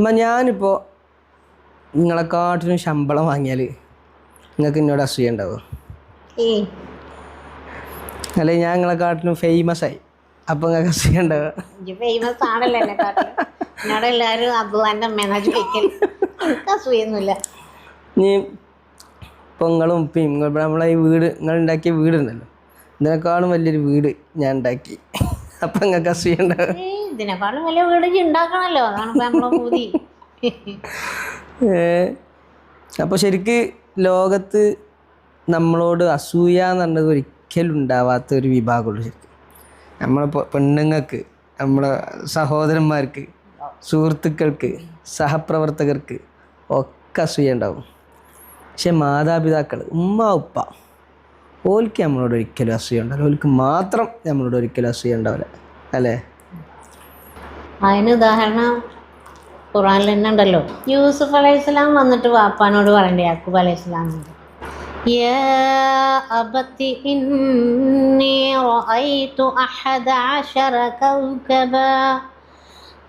അമ്മ ഞാനിപ്പോൾ നിങ്ങളെക്കാട്ടിനും ശമ്പളം വാങ്ങിയാൽ നിങ്ങൾക്ക് എന്നോട് അസൂയ ഉണ്ടാവും? അല്ലെ ഞാൻ നിങ്ങളെക്കാട്ടിനും ഫേമസ് ആയി. അപ്പൊ നിങ്ങൾക്ക് അസൂയ ഉണ്ടാവും? പൊങ്ങളും ഫേമസ് ആണല്ലോ എന്നോട് എല്ലാവരും അസൂയൊന്നുമില്ല. ഇനി ഇപ്പോൾ നിങ്ങളും ഉപ്പയും നിങ്ങൾ ഇവിടെ നമ്മളെ ഈ വീട് നിങ്ങൾ ഉണ്ടാക്കിയ വീടുണ്ടല്ലോ. ഇതിനേക്കാളും വലിയൊരു വീട് ഞാൻ ഉണ്ടാക്കി. അപ്പം നിങ്ങൾക്ക് അസൂയ ഉണ്ടാവുക ഏയ് ഇതിനെക്കാളും വലിയ വീട് ഉണ്ടാക്കണല്ലോ അതാണ് അപ്പോൾ ശരിക്ക് ലോകത്ത് നമ്മളോട് അസൂയ എന്നുള്ളത് ഒരിക്കലും ഉണ്ടാവാത്ത ഒരു വിഭാഗമുള്ളൂ ശരിക്കും. നമ്മളെ പെണ്ണുങ്ങൾക്ക് നമ്മളെ സഹോദരന്മാർക്ക് സുഹൃത്തുക്കൾക്ക് സഹപ്രവർത്തകർക്ക് ഒക്കെ അസൂയ ഉണ്ടാവും. പക്ഷെ മാതാപിതാക്കൾ ഉമ്മ ഉപ്പ ഓൽക്ക് നമ്മളോട് ഒരിക്കലും അസൂയ ഉണ്ടാവില്ല. ഓൽക്ക് മാത്രം നമ്മളോട് ഒരിക്കലും അസൂയ ഉണ്ടാവില്ല. അല്ലേ? അതിന് ഉദാഹരണം ഖുറാനിൽ തന്നെ ഉണ്ടല്ലോ യൂസുഫ് അലൈഹിസ്സലാം വന്നിട്ട് വാപ്പാനോട് പറയണ്ടേ യാക്കൂബ് അലൈഹിസ്സലാം يا أبت إني رأيت أحد عشر كوكبا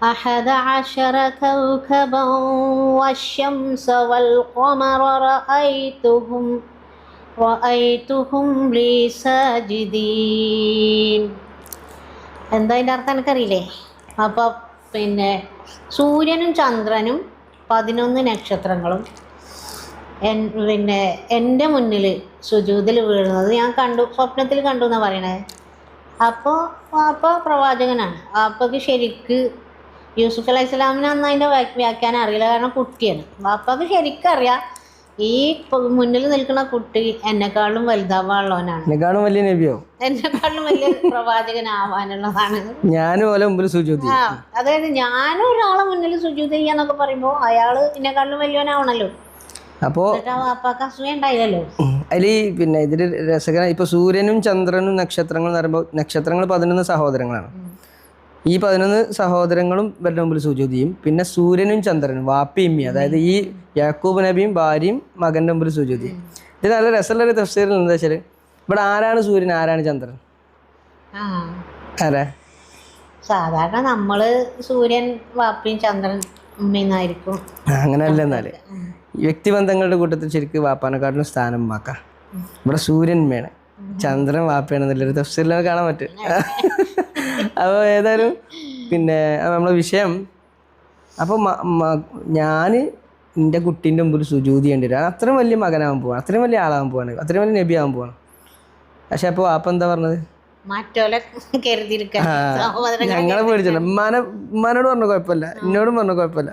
أحد عشر كوكبا والشمس والقمر رأيتهم رأيتهم لي ساجدين എന്താ അതിൻ്റെ അർത്ഥം എനിക്കറിയില്ലേ അപ്പോൾ പിന്നെ സൂര്യനും ചന്ദ്രനും പതിനൊന്ന് നക്ഷത്രങ്ങളും. എൻ പിന്നെ എന്റെ മുന്നിൽ സുജൂതിൽ വീഴുന്നത് ഞാൻ കണ്ടു സ്വപ്നത്തിൽ കണ്ടു എന്നാണ് പറയണത് അപ്പോൾ അപ്പോൾ പ്രവാചകനാണ്. വാപ്പക്ക് ശരിക്ക് യൂസുഫ് അലൈഹി സ്വലാമിന് അന്ന് അതിന്റെ വ്യാഖ്യാനം അറിയില്ല. കാരണം കുട്ടിയാണ്. വാപ്പക്ക് അത് അറിയാം ഈ മുന്നിൽ നിൽക്കുന്ന കുട്ടി എന്നെക്കാളും വലുതാവാനുള്ളവനാണ്. എന്നെക്കാളും വലിയ നബിയോ? എന്നെക്കാളും വലിയ പ്രവാചകനാവാനുള്ളതാണ്. ഞാനും ഓലെ മുമ്പിൽ സുജൂതി. ആ അതായത് ഞാനും ഒരാളെ മുന്നിൽ സുജൂത് ചെയ്യാന്നൊക്കെ പറയുമ്പോ അയാൾ എന്നെക്കാളും വലിയവനാവണല്ലോ. അപ്പോ വാപ്പാക്ക് അസൂയ ഉണ്ടായില്ലല്ലോ. അതിൽ പിന്നെ ഇതിൽ രസകരം ഇപ്പൊ സൂര്യനും ചന്ദ്രനും നക്ഷത്രങ്ങൾ എന്ന് പറയുമ്പോൾ നക്ഷത്രങ്ങൾ പതിനൊന്ന് സഹോദരങ്ങളാണ്. ഈ പതിനൊന്ന് സഹോദരങ്ങളും ഇവരുടെ മുമ്പിൽ സുജൂതി പിന്നെ സൂര്യനും ചന്ദ്രനും വാപ്പിയമ്മി അതായത് ഈ യാക്കൂബ് നബിയും ഭാര്യയും മകന്റെ മുമ്പിൽ സുജൂതി ചെയ്യും. ഇത് നല്ല രസമുള്ള ഒരു തഫ്സീറിൽ എന്താ വെച്ചാൽ ഇവിടെ ആരാണ് സൂര്യൻ ആരാണ് ചന്ദ്രൻ? ആരാ? സാധാരണ നമ്മൾ സൂര്യൻ വാപ്പിയും ചന്ദ്രൻ ഉമ്മയെന്നായിരിക്കും അങ്ങനെയല്ല എന്നാൽ. വ്യക്തിബന്ധങ്ങളുടെ കൂട്ടത്തിൽ ശരിക്കും വാപ്പാനെക്കാട്ടിലും സ്ഥാനം വാക്കാം ഇവിടെ സൂര്യൻ മേണ് ചന്ദ്രൻ വാപ്പയാണെന്നുള്ളൊരു തഫ്സീലിൽ നമുക്ക് കാണാൻ പറ്റും. അപ്പോൾ ഏതായാലും പിന്നെ നമ്മളെ വിഷയം. അപ്പോൾ ഞാൻ എന്റെ കുട്ടീന്റെ മുമ്പിൽ സുജൂതി ഉണ്ട് വരും. അത്രയും വലിയ മകനാവാൻ പോവാണ് അത്രയും വലിയ ആളാവാൻ പോവാണ് അത്രയും വലിയ നബി ആവാൻ പോവാണ്. പക്ഷെ അപ്പോൾ വാപ്പ എന്താ പറഞ്ഞത്? ഞങ്ങളെ പേടിച്ചില്ല ഉമ്മാനെ ഉമ്മാനോട് പറഞ്ഞ കുഴപ്പമില്ല എന്നോടും പറഞ്ഞ കുഴപ്പമില്ല.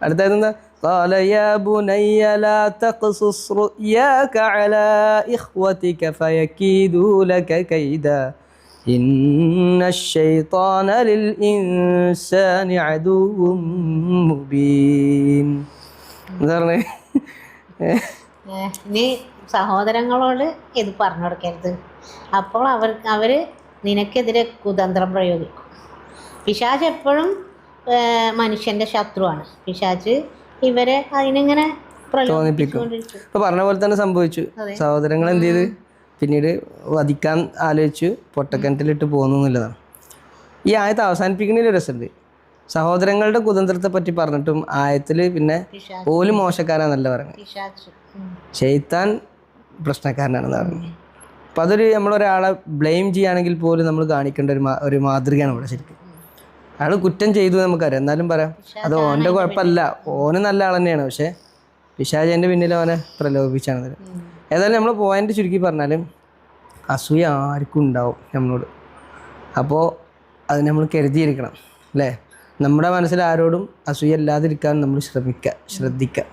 അടുത്തത് എന്താ قال يا بني لا تقصص رؤياك على إخوتك فيكيدوا لك كيدا إن الشيطان للإنسان عدو مبين എന്താ പറഞ്ഞേ ഏ, ഇനി സഹോദരങ്ങളോട് ഇത് പറഞ്ഞു കൊടുക്കരുത് അപ്പോൾ അവർ അവർ നിനക്കെതിരെ കുതന്ത്രം പ്രയോഗിക്കും പിശാച് എപ്പോഴും ഏ, മനുഷ്യന്റെ ശത്രുവാണ്. പിശാച്ച് ഇവരെ അതിനിങ്ങനെ ഇപ്പൊ പറഞ്ഞ പോലെ തന്നെ സംഭവിച്ചു. സഹോദരങ്ങൾ എന്ത് ചെയ്ത്? പിന്നീട് വധിക്കാൻ ആലോചിച്ചു. പൊട്ടക്കിണറ്റിലിട്ട് പോകുന്നു എന്നുള്ളതാണ് ഈ ആയത്ത് അവസാനിപ്പിക്കുന്നതിൽ രസമുണ്ട്. സഹോദരങ്ങളുടെ കുതന്ത്രത്തെ പറ്റി പറഞ്ഞിട്ടും ആയത്തിൽ പിന്നെ പോലും മോശക്കാരാന്നല്ല പറയുന്നത്. ഷെയ്ത്താൻ പ്രശ്നക്കാരനാണെന്ന് പറഞ്ഞു അപ്പം അതൊരു നമ്മളൊരാളെ ബ്ലെയിം ചെയ്യുകയാണെങ്കിൽ പോലും നമ്മൾ കാണിക്കേണ്ട ഒരു ഒരു മാതൃകയാണ് ഇവിടെ ശരിക്കും. അയാൾ കുറ്റം ചെയ്തു നമുക്കറിയാം. എന്നാലും പറയാം. അത് ഓന്റെ കുഴപ്പമല്ല. ഓന് നല്ല ആൾ തന്നെയാണ് പക്ഷേ പിശാചേന്റെ പിന്നിൽ അവനെ പ്രലോഭിച്ചാണ് ഏതായാലും നമ്മൾ പോയിന്റ് ചുരുക്കി പറഞ്ഞാലും അസൂയ ആർക്കും ഉണ്ടാവും നമ്മളോട്. അപ്പോൾ അത് നമ്മൾ കരുതിയിരിക്കണം അല്ലേ? നമ്മുടെ മനസ്സിൽ ആരോടും അസൂയ ഇല്ലാതിരിക്കാൻ നമ്മൾ ശ്രമിക്കുക ശ്രദ്ധിക്കുക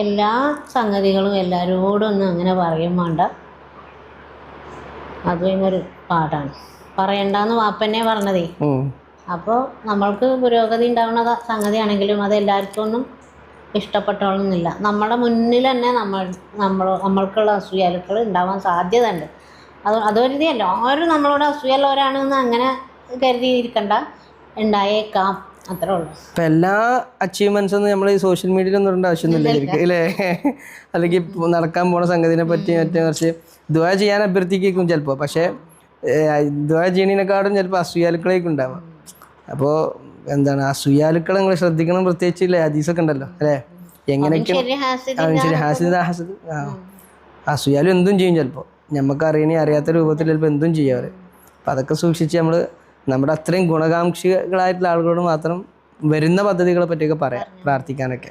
എല്ലാ സംഗതികളും എല്ലാവരോടും ഒന്നും അങ്ങനെ പറയും വേണ്ട. അത് ഭയങ്കര പാടാണ് പറയണ്ടെന്ന് വാപ്പന്നെ പറഞ്ഞതേ. അപ്പോൾ നമ്മൾക്ക് പുരോഗതി ഉണ്ടാവുന്ന സംഗതിയാണെങ്കിലും അത് എല്ലാവർക്കും ഒന്നും ഇഷ്ടപ്പെട്ടോളുന്നില്ല നമ്മുടെ മുന്നിൽ തന്നെ നമ്മൾ നമ്മൾ നമ്മൾക്കുള്ള അസൂയാലുക്കൾ ഉണ്ടാവാൻ സാധ്യത ഉണ്ട് അത് അതൊരു കരുതി എല്ലാവരും നമ്മളോട് അസൂയുള്ളവരാണെന്ന് അങ്ങനെ കരുതിയിരിക്കണ്ട. ഉണ്ടായേക്കാം. അത്രേ ഉള്ളൂ. ഇപ്പം എല്ലാ അച്ചീവ്മെന്റ്സ് ഒന്നും നമ്മൾ ഈ സോഷ്യൽ മീഡിയയിൽ ഒന്നും ഇടേണ്ട ആവശ്യമൊന്നുമില്ല അല്ലേ അല്ലെങ്കിൽ നടക്കാൻ പോണ സംഗതിനെ പറ്റി മറ്റേ കുറച്ച് ദുവാ ചെയ്യാൻ അഭ്യർത്ഥിക്കും ചിലപ്പോൾ പക്ഷേ ദുവാ ചിലപ്പോൾ അസൂയാലുക്കളേക്കും ഉണ്ടാവാം. അപ്പോൾ എന്താണ് അസൂയാലുക്കൾ നിങ്ങൾ ശ്രദ്ധിക്കണം പ്രത്യേകിച്ച് ഇല്ലേ? ഹദീസൊക്കെ ഉണ്ടല്ലോ അല്ലേ? എങ്ങനെയൊക്കെ ഹാസിദ് അസൂയാലും എന്തും ചെയ്യും ചിലപ്പോൾ നമുക്ക് അറിയണേ അറിയാത്ത രൂപത്തിൽ ചിലപ്പോൾ എന്തും ചെയ്യാറ് അപ്പം അതൊക്കെ സൂക്ഷിച്ച് നമ്മൾ നമ്മുടെ അത്രയും ഗുണകാംക്ഷികളായിട്ടുള്ള ആളുകളോട് മാത്രം വരുന്ന പദ്ധതികളെ പറ്റിയൊക്കെ പറയാം പ്രാർത്ഥിക്കാനൊക്കെ.